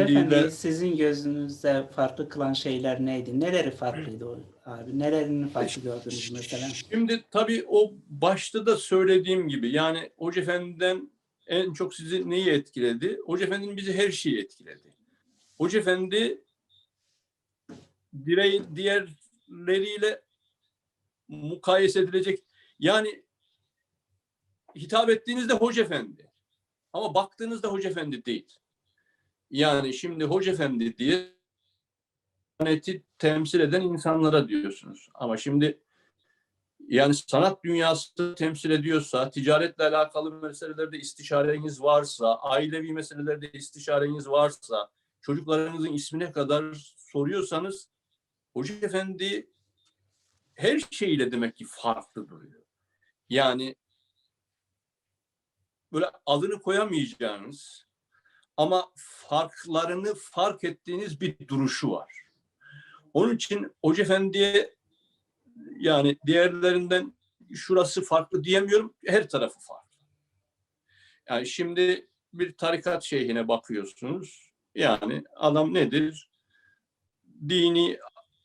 Efendim sizin gözünüzde farklı kılan şeyler neydi? Neleri farklıydı o abi? Nelerini farklı gördünüz mesela? Şimdi tabii o başta da söylediğim gibi yani Hoca Efendi'den en çok sizi neyi etkiledi? Hoca Efendi'nin bizi her şeyi etkiledi. Hoca Efendi direği diğerleriyle mukayese edilecek. Yani hitap ettiğinizde Hoca Efendi. Ama baktığınızda Hoca Efendi değil. Yani şimdi Hoca Efendi diye planeti temsil eden insanlara diyorsunuz. Ama şimdi yani sanat dünyası temsil ediyorsa, ticaretle alakalı meselelerde istişareniz varsa, ailevi meselelerde istişareniz varsa, çocuklarınızın ismine kadar soruyorsanız Hoca Efendi her şeyle demek ki farklı duruyor. Yani böyle adını koyamayacağınız ama farklarını fark ettiğiniz bir duruşu var. Onun için Hoca Efendi'ye yani diğerlerinden şurası farklı diyemiyorum. Her tarafı farklı. Yani şimdi bir tarikat şeyhine bakıyorsunuz. Yani adam nedir? Dini,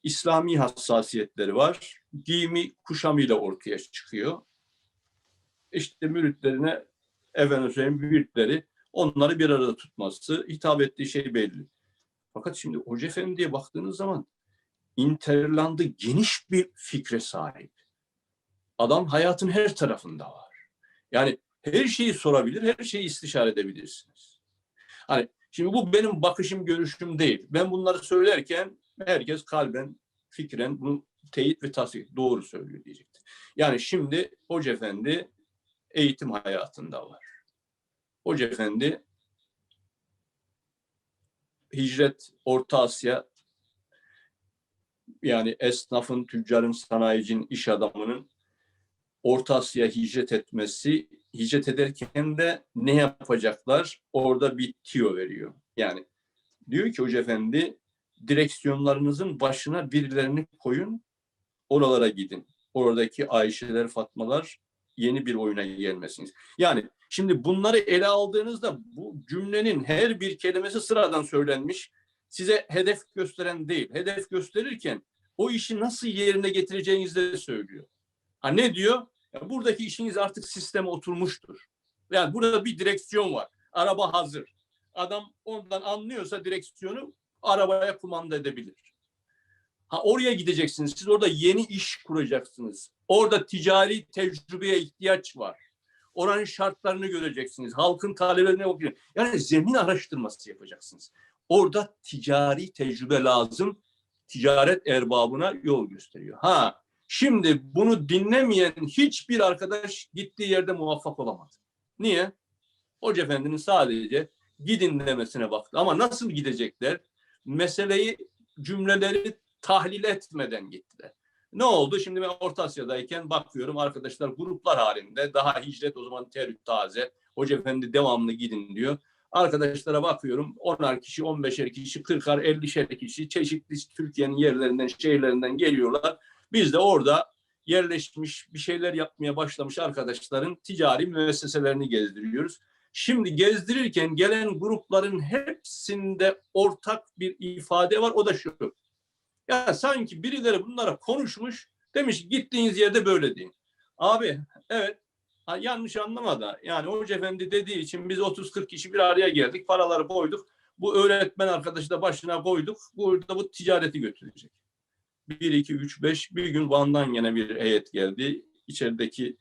İslami hassasiyetleri var. Giyimi, kuşamıyla ortaya çıkıyor. İşte müritlerine efendim söyleyeyim müritleri onları bir arada tutması, hitap ettiği şey belli. Fakat şimdi Hoca Efendi'ye baktığınız zaman Interland'ı geniş bir fikre sahip. Adam hayatın her tarafında var. Yani her şeyi sorabilir, her şeyi istişare edebilirsiniz. Hani şimdi bu benim bakışım, görüşüm değil. Ben bunları söylerken herkes kalben, fikren bunu teyit ve tasdik doğru söylüyor diyecektir. Yani şimdi Hoca Efendi eğitim hayatında var. Hoca Efendi hicret, Orta Asya yani esnafın, tüccarın, sanayicinin, iş adamının Orta Asya'ya hicret etmesi, hicret ederken de ne yapacaklar? Orada bir tiyo veriyor. Yani diyor ki Hoca Efendi, direksiyonlarınızın başına birilerini koyun, oralara gidin. Oradaki Ayşeler, Fatmalar yeni bir oyuna gelmesiniz. Yani şimdi bunları ele aldığınızda bu cümlenin her bir kelimesi sıradan söylenmiş. Size hedef gösteren değil. Hedef gösterirken o işi nasıl yerine getireceğinizi de söylüyor. Ha ne diyor? Ya buradaki işiniz artık sisteme oturmuştur. Yani burada bir direksiyon var. Araba hazır. Adam ondan anlıyorsa direksiyonu arabaya kumanda edebilir. Ha oraya gideceksiniz. Siz orada yeni iş kuracaksınız. Orada ticari tecrübeye ihtiyaç var. Oranın şartlarını göreceksiniz. Halkın talebelerine okuyacaksınız. Yani zemin araştırması yapacaksınız. Orada ticari tecrübe lazım. Ticaret erbabına yol gösteriyor. Ha şimdi bunu dinlemeyen hiçbir arkadaş gittiği yerde muvaffak olamadı. Niye? Hoca Efendi'nin sadece gidin demesine baktı. Ama nasıl gidecekler? Meseleyi, cümleleri tahlil etmeden gittiler. Ne oldu? Şimdi ben Orta Asya'dayken bakıyorum arkadaşlar gruplar halinde daha hicret o zaman terüt taze. Hoca Efendi devamlı gidin diyor. Arkadaşlara bakıyorum 10'ar kişi, 15'er kişi, 40'ar, 50'şer kişi çeşitli Türkiye'nin yerlerinden, şehirlerinden geliyorlar. Biz de orada yerleşmiş bir şeyler yapmaya başlamış arkadaşların ticari müesseselerini gezdiriyoruz. Şimdi gezdirirken gelen grupların hepsinde ortak bir ifade var. O da şu. Ya sanki birileri bunlara konuşmuş. Demiş gittiğiniz yerde böyle deyin. Abi evet yanlış anlama da yani Hoca Efendi dediği için biz 30-40 kişi bir araya geldik. Paraları koyduk. Bu öğretmen arkadaşı da başına koyduk. Burada bu ticareti götürecek. 1, 2, 3, 5 bir gün Van'dan yine bir heyet geldi. İçerideki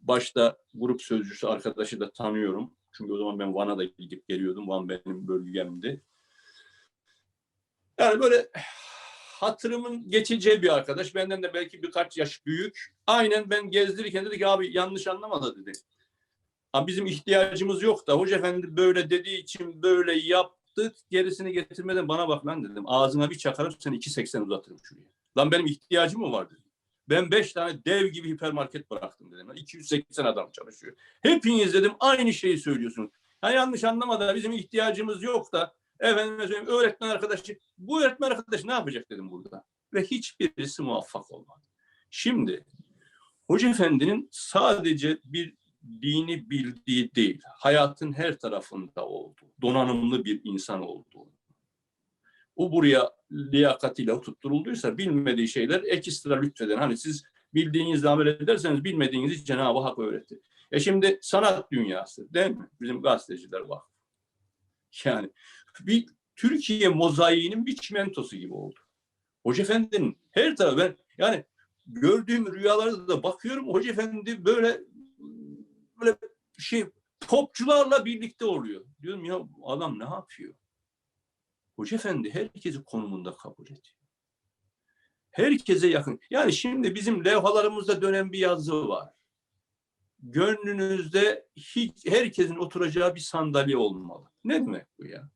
başta grup sözcüsü arkadaşı da tanıyorum. Çünkü o zaman ben Van'a da gidip geliyordum. Van benim bölgemdi. Yani böyle hatırımın geçeceği bir arkadaş. Benden de belki birkaç yaş büyük. Aynen ben gezdirirken dedi ki abi yanlış anlamadı dedi. Ha, bizim ihtiyacımız yok da Hoca Efendi böyle dediği için böyle yaptık. Gerisini getirmeden bana bak lan dedim. Ağzına bir çakarım seni 2.80 uzatırım şuraya. Lan benim ihtiyacım mı var dedim. Ben beş tane dev gibi hipermarket bıraktım dedim. 280 adam çalışıyor. Hepiniz dedim aynı şeyi söylüyorsunuz. Ha, yanlış anlamadı. Bizim ihtiyacımız yok da efendim söyleyeyim öğretmen arkadaşı bu öğretmen arkadaş ne yapacak dedim burada. Ve hiçbirisi muvaffak olmadı. Şimdi Hoca Efendi'nin sadece bir dini bildiği değil, hayatın her tarafında olduğu, donanımlı bir insan olduğu, o buraya liyakatiyle oturtulduysa bilmediği şeyler ekstra lütfeden. Hani siz bildiğinizle amel ederseniz bilmediğinizi Cenab-ı Hak öğretti. E şimdi sanat dünyası değil mi? Bizim gazeteciler var. Yani bir Türkiye mozaiğinin bir çimentosu gibi oldu. Hoca Efendi'nin her tarafı ben yani gördüğüm rüyalarda da bakıyorum Hoca Efendi böyle böyle şey popçularla birlikte oluyor. Diyorum ya adam ne yapıyor? Hoca Efendi herkesi konumunda kabul ediyor. Herkese yakın. Yani şimdi bizim levhalarımızda dönen bir yazı var. Gönlünüzde hiç herkesin oturacağı bir sandalye olmalı. Ne demek bu ya?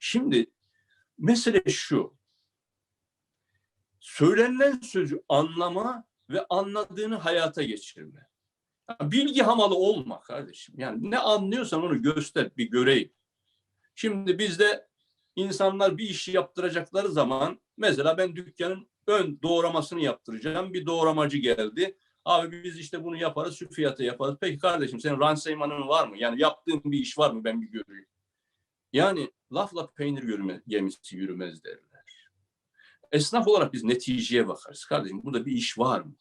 Şimdi mesele şu. Söylenilen sözü anlama ve anladığını hayata geçirme. Bilgi hamalı olma kardeşim. Yani ne anlıyorsan onu göster, bir göreyim. Şimdi bizde insanlar bir işi yaptıracakları zaman mesela ben dükkanın ön doğramasını yaptıracağım. Bir doğramacı geldi. Abi biz işte bunu yaparız, şu fiyata yaparız. Peki kardeşim senin ransaymanın var mı? Yani yaptığın bir iş var mı ben bir göreyim. Yani lafla peynir yürüme, gemisi yürümez derler. Esnaf olarak biz neticeye bakarız. Kardeşim burada bir iş var mı?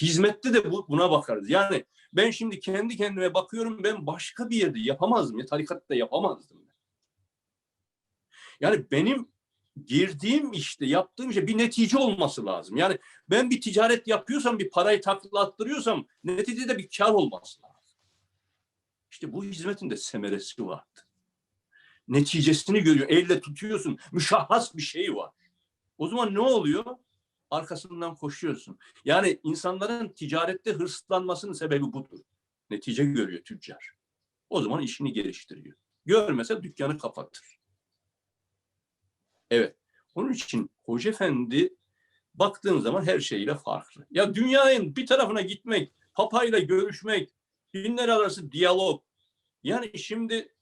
Hizmette de bu, buna bakarız. Yani ben şimdi kendi kendime bakıyorum ben başka bir yerde yapamazdım ya tarikatta yapamazdım. Yani benim girdiğim işte yaptığım şey bir netice olması lazım. Yani ben bir ticaret yapıyorsam bir parayı taklattırıyorsam neticede bir kar olması lazım. İşte bu hizmetin de semeresi vardı. Neticesini görüyor. Elle tutuyorsun. Müşahhas bir şey var. O zaman ne oluyor? arkasından koşuyorsun. Yani insanların ticarette hırslanmasının sebebi budur. Netice görüyor tüccar. O zaman işini geliştiriyor. Görmese dükkanı kapatır. Evet. Onun için Hoca Efendi baktığın zaman her şeyle farklı. Ya dünyanın bir tarafına gitmek, papayla görüşmek, dinler arası diyalog. Yani şimdi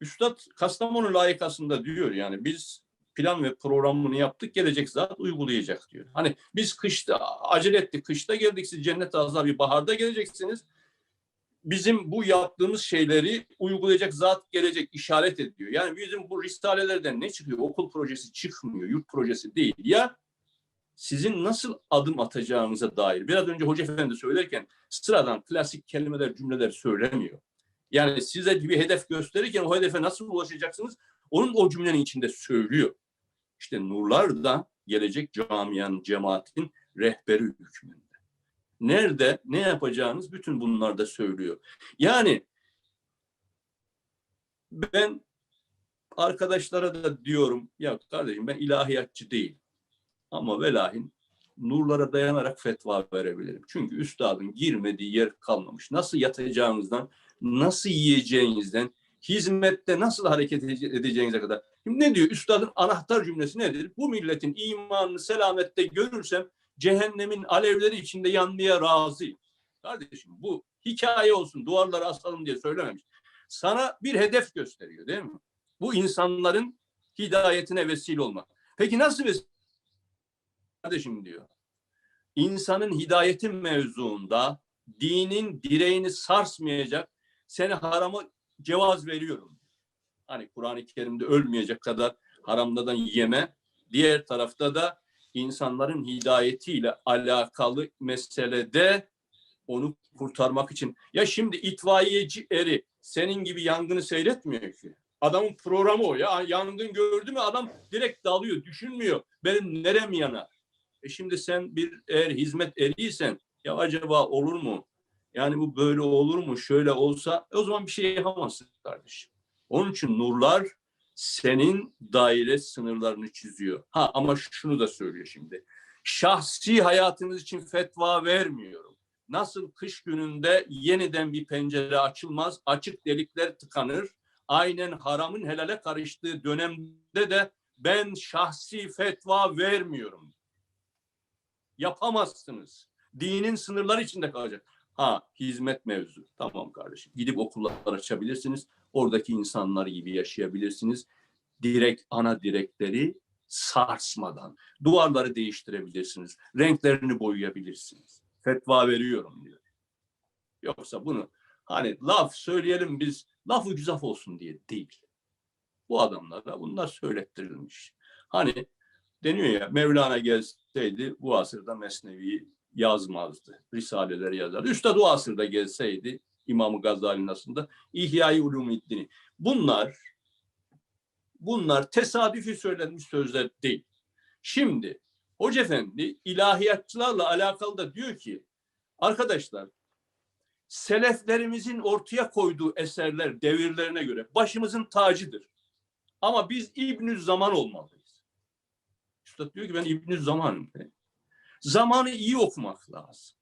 Üstad Kastamonu layıkasında diyor yani biz plan ve programını yaptık. Gelecek zat uygulayacak diyor. Hani biz kışta acele ettik. Kışta geldik. Siz cennet ağzına bir baharda geleceksiniz. Bizim bu yaptığımız şeyleri uygulayacak zat gelecek işaret ediyor. Yani bizim bu risalelerden ne çıkıyor? Okul projesi çıkmıyor. Yurt projesi değil. Ya sizin nasıl adım atacağınıza dair. Biraz önce Hoca Efendi söylerken sıradan klasik kelimeler, cümleler söylemiyor. Yani size bir hedef gösterirken o hedefe nasıl ulaşacaksınız? Onun o cümlenin içinde söylüyor. İşte nurlar da gelecek camianın, cemaatin rehberi hükmünde. Nerede, ne yapacağınız bütün bunlar da söylüyor. Yani ben arkadaşlara da diyorum, ya kardeşim ben ilahiyatçı değilim. Ama velahin nurlara dayanarak fetva verebilirim. Çünkü üstadın girmediği yer kalmamış. Nasıl yatacağınızdan, nasıl yiyeceğinizden, hizmette nasıl hareket edeceğinize kadar. Şimdi ne diyor? Üstadın anahtar cümlesi nedir? Bu milletin imanını selamette görürsem cehennemin alevleri içinde yanmaya razıyım. Kardeşim bu hikaye olsun duvarlara asalım diye söylememiş. Sana bir hedef gösteriyor değil mi? Bu insanların hidayetine vesile olmak. Peki nasıl vesile? Kardeşim diyor. İnsanın hidayeti mevzuunda dinin direğini sarsmayacak seni haramı cevaz veriyorum. Hani Kur'an-ı Kerim'de ölmeyecek kadar haramdan yeme. Diğer tarafta da insanların hidayetiyle alakalı meselede onu kurtarmak için. Ya şimdi itfaiyeci eri senin gibi yangını seyretmiyor ki. Adamın programı o ya. Yangın gördü mü adam direkt dalıyor, düşünmüyor. Benim nerem yanar? E şimdi sen bir eğer hizmet eriysen ya acaba olur mu? Yani bu böyle olur mu? Şöyle olsa e o zaman bir şey yapamazsın kardeşim. Onun için nurlar senin daire sınırlarını çiziyor. Ha ama şunu da söylüyor şimdi. Şahsi hayatınız için fetva vermiyorum. Nasıl kış gününde yeniden bir pencere açılmaz, açık delikler tıkanır. Aynen haramın helale karıştığı dönemde de ben şahsi fetva vermiyorum. Yapamazsınız. Dinin sınırları içinde kalacak. Ha hizmet mevzu. Tamam kardeşim. Gidip okullar açabilirsiniz. Oradaki insanlar gibi yaşayabilirsiniz. Direkt ana direkleri sarsmadan. Duvarları değiştirebilirsiniz. Renklerini boyayabilirsiniz. Fetva veriyorum diyor. Yoksa bunu hani laf söyleyelim biz lafı güzel olsun diye değil. Bu adamlara bunlar söylettirilmiş. Hani deniyor ya Mevlana gelseydi bu asırda Mesnevi'yi yazmazdı. Risaleleri yazardı. Üstad o asırda gelseydi İmam-ı Gazali'nin aslında İhya-i Ulumiddin'i. Bunlar bunlar tesadüfi söylenmiş sözler değil. Şimdi Hoca Efendi ilahiyatçılarla alakalı da diyor ki arkadaşlar seleflerimizin ortaya koyduğu eserler devirlerine göre başımızın tacıdır. Ama biz İbnü Zaman olmalıyız. Üstad diyor ki ben İbnü Zamanım. Zamanı iyi okumak lazım.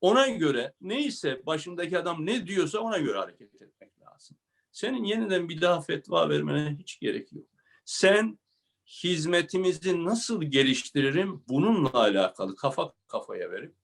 Ona göre neyse başındaki adam ne diyorsa ona göre hareket etmek lazım. Senin yeniden bir daha fetva vermene hiç gerek yok. Sen hizmetimizi nasıl geliştiririm bununla alakalı kafa kafaya verip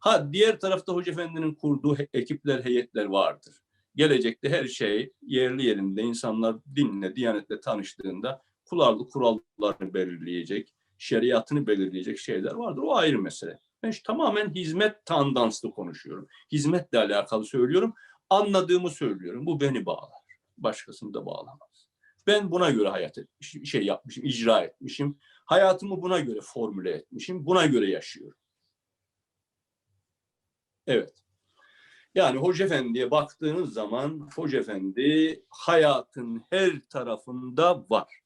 ha diğer tarafta Hoca Efendi'nin kurduğu ekipler, heyetler vardır. Gelecekte her şey yerli yerinde insanlar dinle, diyanetle tanıştığında kularlı kurallarını belirleyecek, şeriatını belirleyecek şeyler vardır. O ayrı mesele. Ben şu tamamen hizmet tandanslı konuşuyorum. Hizmetle alakalı söylüyorum. Anladığımı söylüyorum. Bu beni bağlar. Başkasını da bağlamaz. Ben buna göre hayat şey yapmışım, icra etmişim. Hayatımı buna göre formüle etmişim. Buna göre yaşıyorum. Evet. Yani Hoca Efendi'ye baktığınız zaman Hoca Efendi hayatın her tarafında var.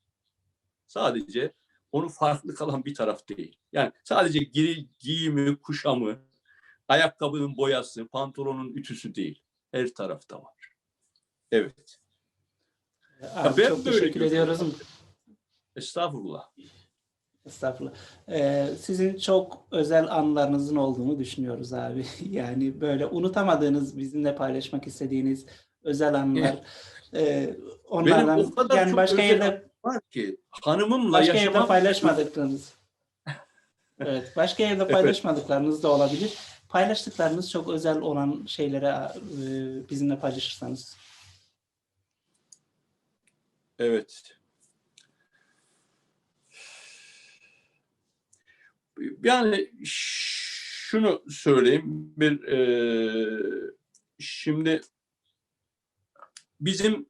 Sadece onu farklı kalan bir taraf değil. Yani sadece giri, giyimi, kuşamı, ayakkabının boyası, pantolonun ütüsü değil. Her tarafta var. Evet. Abi ben çok teşekkür ediyoruz. Estağfurullah. Estağfurullah. Ee, sizin çok özel anılarınızın olduğunu düşünüyoruz abi. Yani böyle unutamadığınız, bizimle paylaşmak istediğiniz özel anılar. Ee, onlardan o kadar yani çok başka özel yerde Var ki hanımımla başka yerde yaşamam paylaşmadıklarınız. Evet, başka yerde paylaşmadıklarınız da olabilir. Paylaştıklarınız çok özel olan şeylere e, bizimle paylaşırsanız. Evet. Yani şunu söyleyeyim. Bir e, şimdi bizim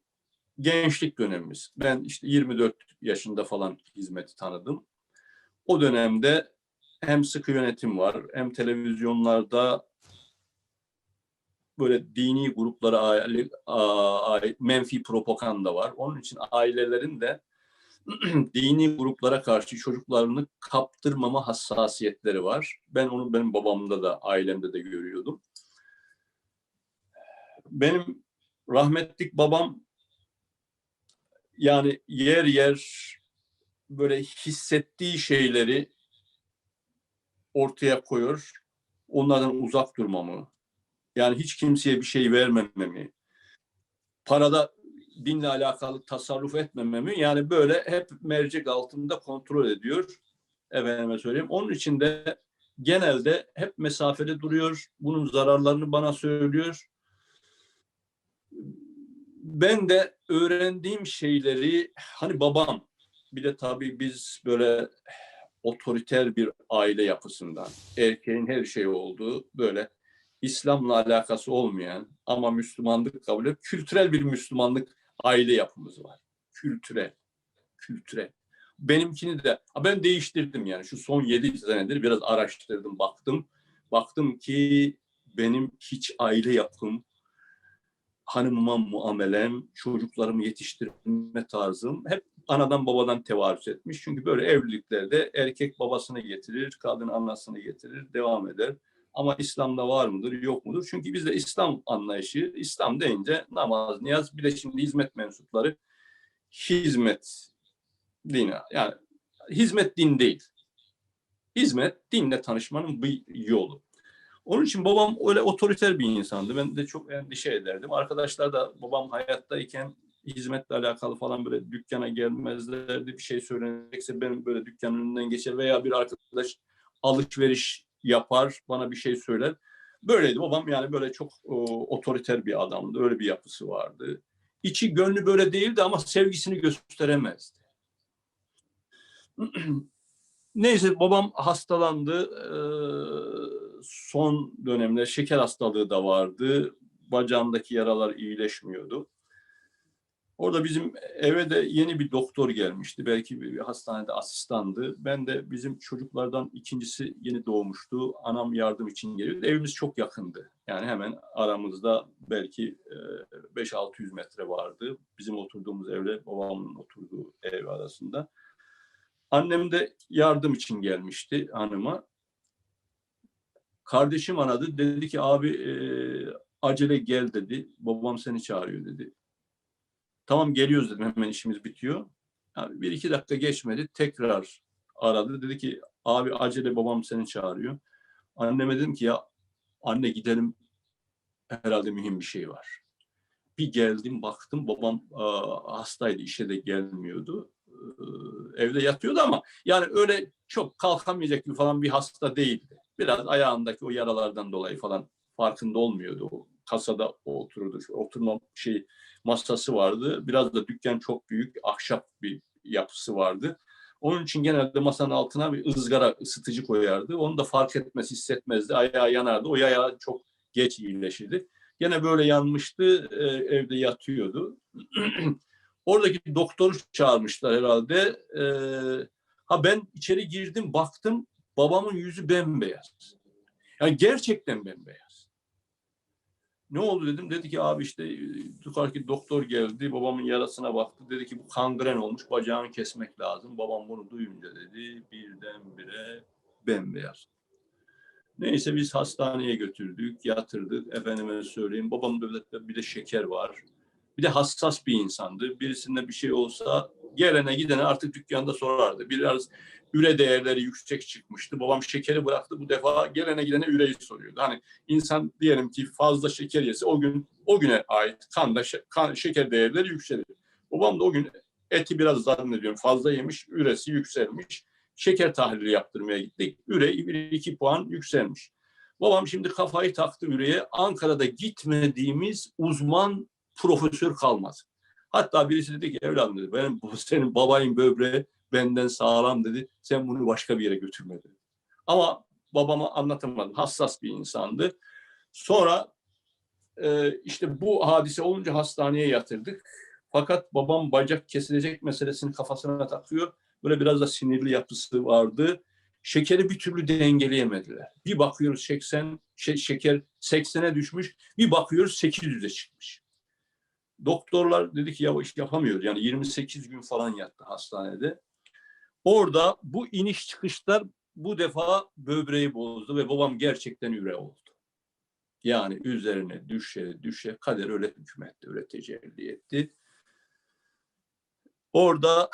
gençlik dönemimiz. Ben işte 24 yaşında falan hizmeti tanıdım. O dönemde hem sıkı yönetim var, hem televizyonlarda böyle dini gruplara ait, ait menfi propaganda var. Onun için ailelerin de dini gruplara karşı çocuklarını kaptırmama hassasiyetleri var. Ben onu benim babamda da ailemde de görüyordum. Benim rahmetlik babam yani yer yer böyle hissettiği şeyleri ortaya koyuyor. Onlardan uzak durmamı, yani hiç kimseye bir şey vermememi, parada dinle alakalı tasarruf etmememi yani böyle hep mercek altında kontrol ediyor. Efendime söyleyeyim. Onun için de genelde hep mesafede duruyor. Bunun zararlarını bana söylüyor. Ben de öğrendiğim şeyleri hani babam bir de tabii biz böyle otoriter bir aile yapısından erkeğin her şeyi olduğu böyle İslam'la alakası olmayan ama Müslümanlık kabul edip kültürel bir Müslümanlık aile yapımız var. Kültürel. Kültürel. Benimkini de ben değiştirdim yani şu son yedi senedir biraz araştırdım baktım. Baktım ki benim hiç aile yapım, hanımıma muamelem, çocuklarımı yetiştirme tarzım hep anadan babadan tevarüz etmiş. Çünkü böyle evliliklerde erkek babasını getirir, kadın anasını getirir, devam eder. Ama İslam'da var mıdır, yok mudur? Çünkü bizde İslam anlayışı, İslam deyince namaz, niyaz, bir de şimdi hizmet mensupları hizmet dini. Yani hizmet din değil. Hizmet dinle tanışmanın bir yolu. Onun için babam öyle otoriter bir insandı. Ben de çok endişe ederdim. Arkadaşlar da babam hayattayken hizmetle alakalı falan böyle dükkana gelmezlerdi. Bir şey söylenecekse benim böyle dükkanın önünden geçer veya bir arkadaş alışveriş yapar, bana bir şey söyler. Böyleydi babam yani böyle çok o, otoriter bir adamdı. Öyle bir yapısı vardı. İçi gönlü böyle değildi ama sevgisini gösteremezdi. Neyse babam hastalandı. Ee, son dönemde şeker hastalığı da vardı. Bacağındaki yaralar iyileşmiyordu. Orada bizim eve de yeni bir doktor gelmişti. Belki bir hastanede asistandı. Ben de bizim çocuklardan ikincisi yeni doğmuştu. Anam yardım için geliyordu. Evimiz çok yakındı. Yani hemen aramızda belki e, 5-600 metre vardı. Bizim oturduğumuz evle babamın oturduğu ev arasında. Annem de yardım için gelmişti hanıma. Kardeşim aradı. Dedi ki abi e, acele gel dedi. Babam seni çağırıyor dedi. Tamam geliyoruz dedim hemen işimiz bitiyor. Yani bir iki dakika geçmedi tekrar aradı. Dedi ki abi acele babam seni çağırıyor. Anneme dedim ki ya anne gidelim herhalde mühim bir şey var. Bir geldim baktım babam aa, hastaydı işe de gelmiyordu. Ee, evde yatıyordu ama yani öyle çok kalkamayacak gibi falan bir hasta değildi. Biraz ayağındaki o yaralardan dolayı falan farkında olmuyordu. O kasada otururdu. Oturma şey masası vardı. Biraz da dükkan çok büyük, ahşap bir yapısı vardı. Onun için genelde masanın altına bir ızgara ısıtıcı koyardı. Onu da fark etmez, hissetmezdi. Ayağı yanardı. O ayağı çok geç iyileşirdi. Gene böyle yanmıştı, e, evde yatıyordu. Oradaki doktoru çağırmışlar herhalde. E, ha ben içeri girdim, baktım babamın yüzü bembeyaz. Yani gerçekten bembeyaz. Ne oldu dedim. Dedi ki abi işte yukarıdaki doktor geldi. Babamın yarasına baktı. Dedi ki bu kangren olmuş. Bacağını kesmek lazım. Babam bunu duyunca dedi birdenbire bembeyaz. Neyse biz hastaneye götürdük, yatırdık. Efendime söyleyeyim de, bir de şeker var. Bir de hassas bir insandı. Birisinde bir şey olsa gelene gidene artık dükkanda sorardı. Biraz üre değerleri yüksek çıkmıştı. Babam şekeri bıraktı. Bu defa gelene gidene üreyi soruyordu. Hani insan diyelim ki fazla şeker yese o gün o güne ait kanda kan, şeker değerleri yükselir. Babam da o gün eti biraz zannediyorum fazla yemiş, üresi yükselmiş. Şeker tahlili yaptırmaya gittik. Üre 1-2 puan yükselmiş. Babam şimdi kafayı taktı üreye. Ankara'da gitmediğimiz uzman profesör kalmadı. Hatta birisi dedi ki evladım dedi benim senin babayın böbreği benden sağlam dedi. Sen bunu başka bir yere götürme dedi. Ama babama anlatamadım. Hassas bir insandı. Sonra e, işte bu hadise olunca hastaneye yatırdık. Fakat babam bacak kesilecek meselesini kafasına takıyor. Böyle biraz da sinirli yapısı vardı. Şekeri bir türlü dengeleyemediler. Bir bakıyoruz 80, şey, şeker 80'e düşmüş. Bir bakıyoruz 800'e çıkmış. Doktorlar dedi ki ya iş yapamıyoruz. Yani 28 gün falan yattı hastanede. Orada bu iniş çıkışlar bu defa böbreği bozdu ve babam gerçekten üre oldu. Yani üzerine düşe düşe kader öyle hükmetti, öyle tecelli etti. Orada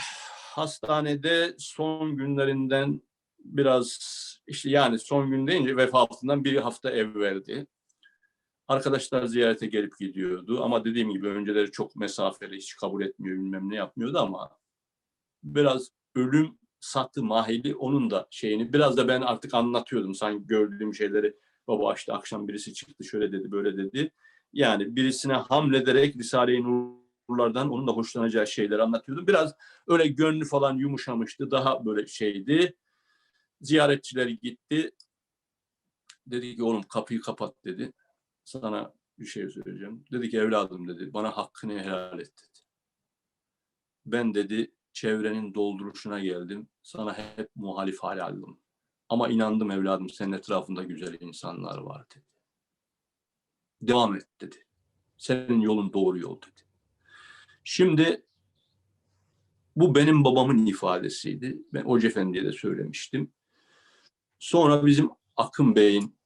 hastanede son günlerinden biraz işte yani son gün deyince vefatından bir hafta evveldi. Arkadaşlar ziyarete gelip gidiyordu ama dediğim gibi önceleri çok mesafeli hiç kabul etmiyor bilmem ne yapmıyordu ama biraz ölüm sattı mahili onun da şeyini biraz da ben artık anlatıyordum sanki gördüğüm şeyleri baba işte akşam birisi çıktı şöyle dedi böyle dedi. Yani birisine hamlederek Risale-i Nurlardan onun da hoşlanacağı şeyleri anlatıyordum. Biraz öyle gönlü falan yumuşamıştı daha böyle şeydi. Ziyaretçiler gitti. Dedi ki oğlum kapıyı kapat dedi. Sana bir şey söyleyeceğim. Dedi ki evladım dedi bana hakkını helal et dedi. Ben dedi çevrenin dolduruşuna geldim. Sana hep muhalif hal aldım. Ama inandım evladım senin etrafında güzel insanlar var dedi. Devam et dedi. Senin yolun doğru yol dedi. Şimdi bu benim babamın ifadesiydi. Ben Hoca Efendi'ye de söylemiştim. Sonra bizim Akın Bey'in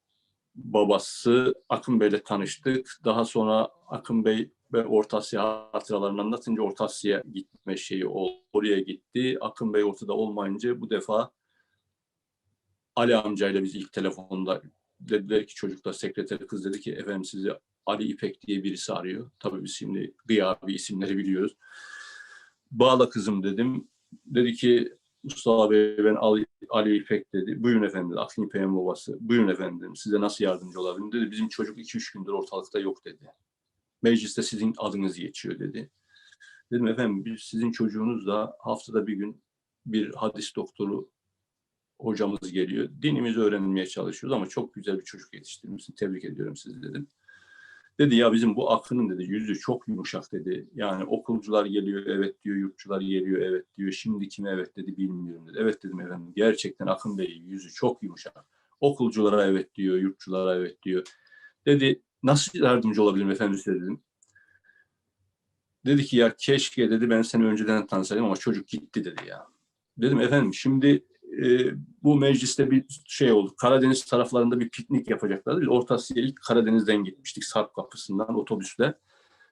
babası Akın Bey'le tanıştık. Daha sonra Akın Bey ve Orta Asya hatıralarını anlatınca Orta Asya'ya gitme şeyi. Oraya gitti. Akın Bey ortada olmayınca bu defa Ali amcayla biz ilk telefonda dediler ki çocuklar sekreteri kız dedi ki efendim sizi Ali İpek diye birisi arıyor. Tabii biz şimdi gıyabi isimleri biliyoruz. Bağla kızım dedim. Dedi ki Mustafa Bey ben Ali, Ali İpek dedi. Buyurun efendim. Akın İpek'in babası. Buyurun efendim. Size nasıl yardımcı olabilirim dedi. Bizim çocuk 2-3 gündür ortalıkta yok dedi. Mecliste sizin adınız geçiyor dedi. Dedim efendim biz sizin çocuğunuz da haftada bir gün bir hadis doktoru hocamız geliyor. Dinimizi öğrenmeye çalışıyoruz ama çok güzel bir çocuk yetiştirmişsin. Tebrik ediyorum sizi dedim. Dedi ya bizim bu akının dedi yüzü çok yumuşak dedi. Yani okulcular geliyor evet diyor, yurtçular geliyor evet diyor. Şimdi kime evet dedi bilmiyorum dedi. Evet dedim efendim gerçekten Akın Bey yüzü çok yumuşak. Okulculara evet diyor, yurtçulara evet diyor. Dedi nasıl yardımcı olabilirim efendim size dedim. Dedi ki ya keşke dedi ben seni önceden tanısaydım ama çocuk gitti dedi ya. Dedim efendim şimdi e, bu mecliste bir şey oldu. Karadeniz taraflarında bir piknik yapacaklardı. Biz Orta Asya'ya Karadeniz'den gitmiştik Sarp kapısından otobüsle.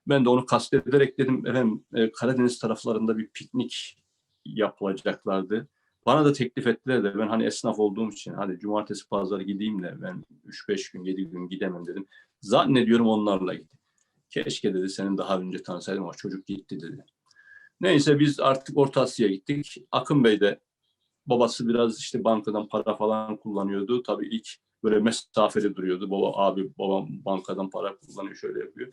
Ben de onu kastederek dedim efendim e, Karadeniz taraflarında bir piknik yapılacaklardı. Bana da teklif ettiler de ben hani esnaf olduğum için hadi cumartesi pazar gideyim de ben 3-5 gün 7 gün gidemem dedim. Zannediyorum onlarla gittim. Keşke dedi senin daha önce tanısaydım ama çocuk gitti dedi. Neyse biz artık Orta Asya'ya gittik. Akın Bey de babası biraz işte bankadan para falan kullanıyordu. Tabii ilk böyle mesafeli duruyordu. Baba abi babam bankadan para kullanıyor şöyle yapıyor.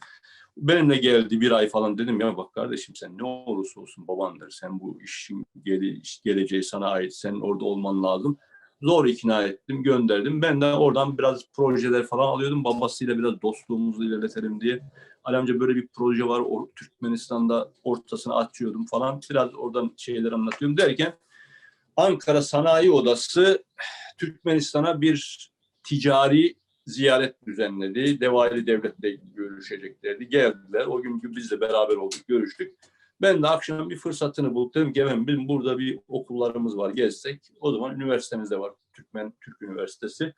Benimle geldi bir ay falan dedim ya bak kardeşim sen ne olursa olsun babandır. Sen bu işin gele, geleceği sana ait. Senin orada olman lazım. Zor ikna ettim, gönderdim. Ben de oradan biraz projeler falan alıyordum. Babasıyla biraz dostluğumuzu ilerletelim diye. Ali amca böyle bir proje var. O, Türkmenistan'da ortasını açıyordum falan. Biraz oradan şeyler anlatıyorum derken Ankara Sanayi Odası Türkmenistan'a bir ticari ziyaret düzenledi. Devali devletle görüşeceklerdi. Geldiler. O gün biz de beraber olduk, görüştük. Ben de akşam bir fırsatını buldum. Efendim bizim burada bir okullarımız var gezsek. O zaman üniversitemiz de var. Türkmen Türk Üniversitesi.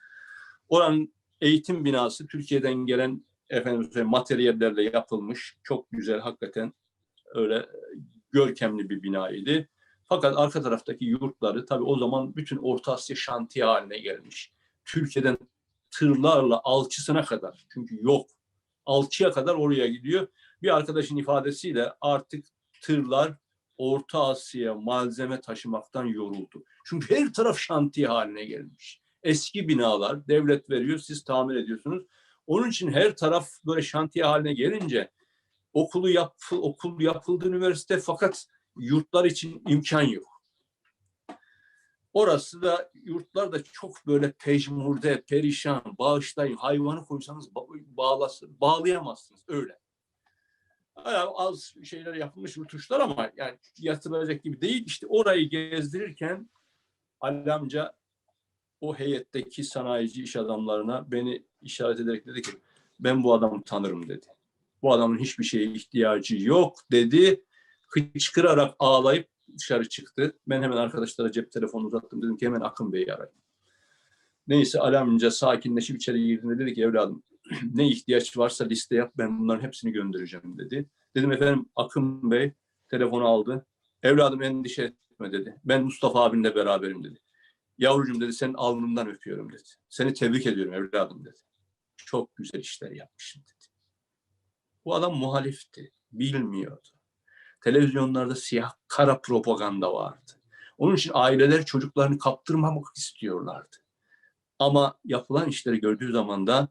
Oranın eğitim binası Türkiye'den gelen efendim materyallerle yapılmış. Çok güzel hakikaten öyle görkemli bir binaydı. Fakat arka taraftaki yurtları tabii o zaman bütün Orta Asya şantiye haline gelmiş. Türkiye'den tırlarla alçısına kadar çünkü yok. Alçıya kadar oraya gidiyor. Bir arkadaşın ifadesiyle artık tırlar Orta Asya'ya malzeme taşımaktan yoruldu. Çünkü her taraf şantiye haline gelmiş. Eski binalar devlet veriyor, siz tamir ediyorsunuz. Onun için her taraf böyle şantiye haline gelince okulu yap, okul yapıldı üniversite fakat yurtlar için imkan yok. Orası da yurtlar da çok böyle pejmurde, perişan, bağışlayın, hayvanı koysanız ba- bağlasın, bağlayamazsınız öyle. Yani az şeyler yapılmış rutuşlar ama yani yatırılacak gibi değil. İşte orayı gezdirirken Ali amca o heyetteki sanayici iş adamlarına beni işaret ederek dedi ki ben bu adamı tanırım dedi. Bu adamın hiçbir şeye ihtiyacı yok dedi. Hıçkırarak ağlayıp dışarı çıktı. Ben hemen arkadaşlara cep telefonu uzattım. Dedim ki hemen Akın Bey'i arayın. Neyse Ali amca sakinleşip içeri girdiğinde dedi ki evladım ne ihtiyaç varsa liste yap ben bunların hepsini göndereceğim dedi. Dedim efendim Akın Bey telefonu aldı. Evladım endişe etme dedi. Ben Mustafa abinle beraberim dedi. Yavrucuğum dedi senin alnından öpüyorum dedi. Seni tebrik ediyorum evladım dedi. Çok güzel işler yapmışsın dedi. Bu adam muhalifti. Bilmiyordu. Televizyonlarda siyah kara propaganda vardı. Onun için aileler çocuklarını kaptırmamak istiyorlardı. Ama yapılan işleri gördüğü zaman da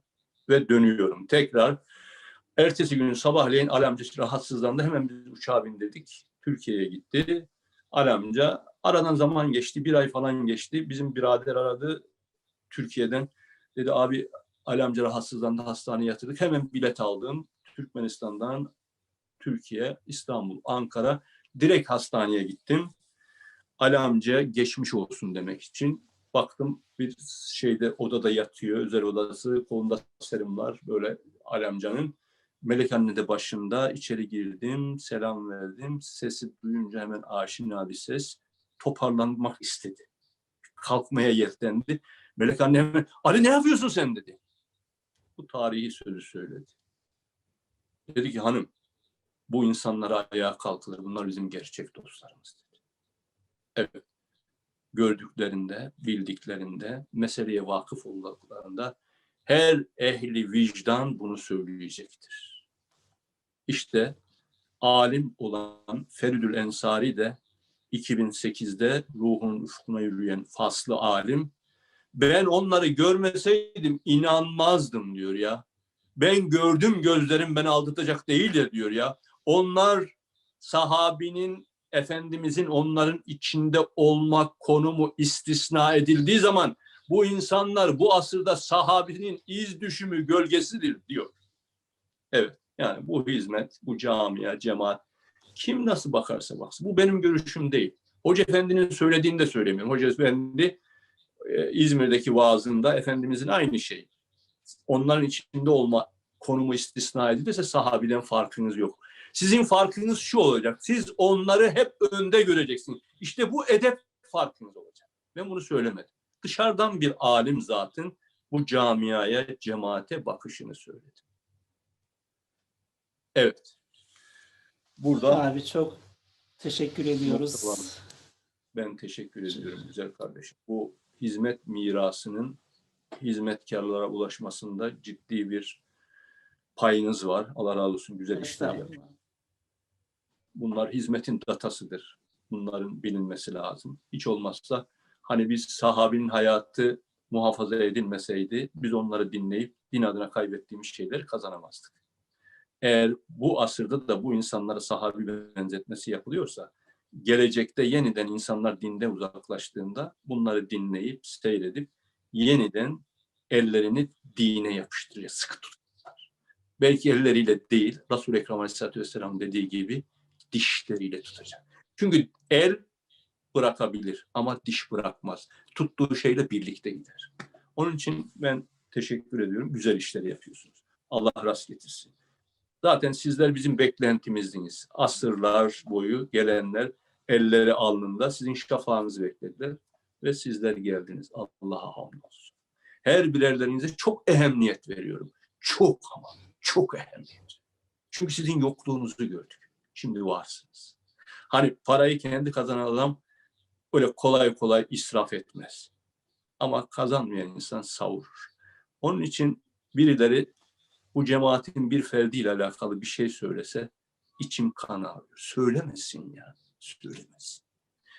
ve dönüyorum tekrar. Ertesi gün sabahleyin Ali amca rahatsızlandı. Hemen biz uçağa bindirdik. Türkiye'ye gitti. Ali amca aradan zaman geçti. Bir ay falan geçti. Bizim birader aradı Türkiye'den. Dedi abi Ali amca rahatsızlandı. Hastaneye yatırdık. Hemen bilet aldım. Türkmenistan'dan Türkiye, İstanbul, Ankara. Direkt hastaneye gittim. Ali amca geçmiş olsun demek için. Baktım bir şeyde odada yatıyor, özel odası, kolunda serumlar böyle Ali amcanın. Melek anne de başında içeri girdim, selam verdim. Sesi duyunca hemen aşina bir ses. Toparlanmak istedi. Kalkmaya yeltendi. Melek anne hemen, Ali ne yapıyorsun sen dedi. Bu tarihi sözü söyledi. Dedi ki hanım, bu insanlara ayağa kalkılır. Bunlar bizim gerçek dostlarımız. Evet. Gördüklerinde, bildiklerinde, meseleye vakıf olduklarında her ehli vicdan bunu söyleyecektir. İşte alim olan Feridül Ensari de 2008'de ruhun ufkuna yürüyen faslı alim ben onları görmeseydim inanmazdım diyor ya. Ben gördüm gözlerim beni aldatacak değildir diyor ya. Onlar sahabinin Efendimizin onların içinde olmak konumu istisna edildiği zaman bu insanlar bu asırda sahabinin iz düşümü gölgesidir diyor. Evet. Yani bu hizmet, bu camia, cemaat kim nasıl bakarsa baksın. Bu benim görüşüm değil. Hoca Efendi'nin söylediğini de söylemiyorum. Hoca Efendi e, İzmir'deki vaazında Efendimizin aynı şey. Onların içinde olma konumu istisna edilirse sahabiden farkınız yok. Sizin farkınız şu olacak. Siz onları hep önde göreceksiniz. İşte bu edep farkınız olacak. Ben bunu söylemedim. Dışarıdan bir alim zaten bu camiaya, cemaate bakışını söyledi. Evet. Burada Abi çok teşekkür ediyoruz. Ben teşekkür ediyorum güzel kardeşim. Bu hizmet mirasının hizmetkarlara ulaşmasında ciddi bir payınız var. Allah razı olsun güzel işler yapıyor. Bunlar hizmetin datasıdır. Bunların bilinmesi lazım. Hiç olmazsa hani biz sahabinin hayatı muhafaza edilmeseydi biz onları dinleyip din adına kaybettiğimiz şeyleri kazanamazdık. Eğer bu asırda da bu insanlara sahabi benzetmesi yapılıyorsa gelecekte yeniden insanlar dinden uzaklaştığında bunları dinleyip seyredip yeniden ellerini dine yapıştırıyor, sıkı tutuyorlar. Belki elleriyle değil, Resul-i Ekrem Aleyhisselatü Vesselam dediği gibi dişleriyle tutacak. Çünkü el bırakabilir ama diş bırakmaz. Tuttuğu şeyle birlikte gider. Onun için ben teşekkür ediyorum. Güzel işleri yapıyorsunuz. Allah rast getirsin. Zaten sizler bizim beklentimizdiniz. Asırlar boyu gelenler elleri alnında sizin şafağınızı beklediler ve sizler geldiniz. Allah'a hamdolsun. Her birerlerinize çok ehemmiyet veriyorum. Çok ama çok ehemmiyet. Çünkü sizin yokluğunuzu gördük. Şimdi varsınız. Hani parayı kendi kazanan adam öyle kolay kolay israf etmez. Ama kazanmayan insan savurur. Onun için birileri bu cemaatin bir ferdiyle alakalı bir şey söylese içim kan ağrıyor. Söylemesin ya. Söylemesin.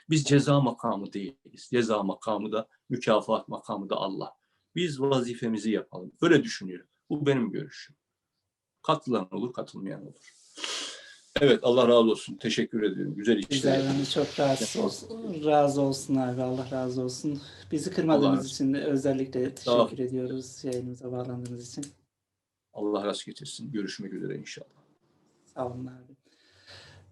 Biz ceza makamı değiliz. Ceza makamı da mükafat makamı da Allah. Biz vazifemizi yapalım. Böyle düşünüyorum. Bu benim görüşüm. Katılan olur, katılmayan olur. Evet Allah razı olsun. Teşekkür ediyorum. Güzel işler. Bizlerden de çok razı olsun, razı olsun abi. Allah razı olsun. Bizi kırmadığınız Allah- için özellikle teşekkür ediyoruz yayınımıza bağlandığınız için. Allah rast getirsin. Görüşmek üzere inşallah. Sağ olun abi.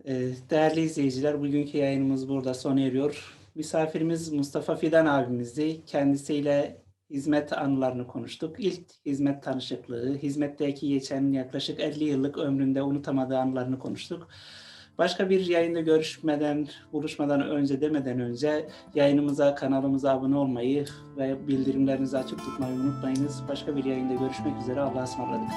Ee, Değerli izleyiciler, bugünkü yayınımız burada sona eriyor. Misafirimiz Mustafa Fidan abimizdi. Kendisiyle hizmet anılarını konuştuk. İlk hizmet tanışıklığı, hizmetteki geçen yaklaşık 50 yıllık ömründe unutamadığı anılarını konuştuk. Başka bir yayında görüşmeden, buluşmadan önce demeden önce yayınımıza, kanalımıza abone olmayı ve bildirimlerinizi açık tutmayı unutmayınız. Başka bir yayında görüşmek üzere. Allah'a ısmarladık.